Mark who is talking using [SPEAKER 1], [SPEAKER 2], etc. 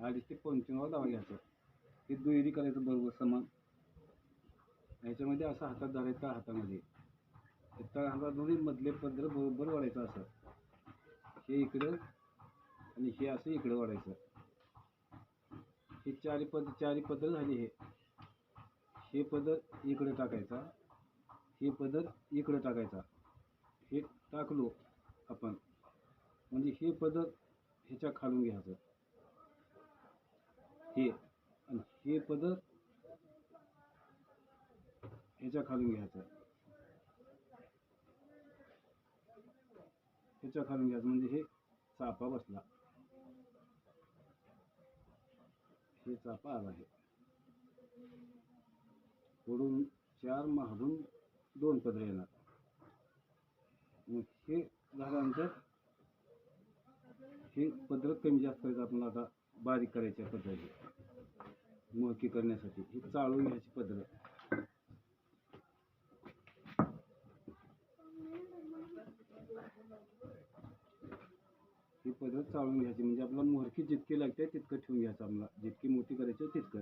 [SPEAKER 1] अडीच ते पंच्याण्णव धावा घ्यायचं. हे दुहेरी करायचं बरोबर समान. ह्याच्यामध्ये असं हातात धरायचं त्या हातामध्ये? त्या तळ हातामध्ये मधले पदर बरोबर वाढायचं असं. हे इकडं आणि हे असं इकडं वाढायचं. हे चारी पद चारी पदर झाली हे. हे पदर इकडं टाकायचा. हे पदर इकडं टाकायचा. हे टाकलो आपण. म्हणजे हे पदर ह्याच्या खालून घ्यायचं. हे. आणि हे पद ह्याच्या खालून घ्यायचं. ह्याच्या खालून घ्यायचं. म्हणजे हे चापा बसला. हे चापा आला आहे. पुढून चार मागून दोन पदर येणार. मग हे झाल्यानंतर हे पदर कमी जास्त करायचं आपण आता. बारीक करायच्या पद्धती. मोहकी करण्यासाठी. ही चाळून घ्यायची पद्धत. ही पद्धत चाळून घ्यायची. म्हणजे आपल्याला मोहरकी जितकी लागते तितकं ठेवून घ्यायचं आपला जितकी मोठी करायची आहे तितकं.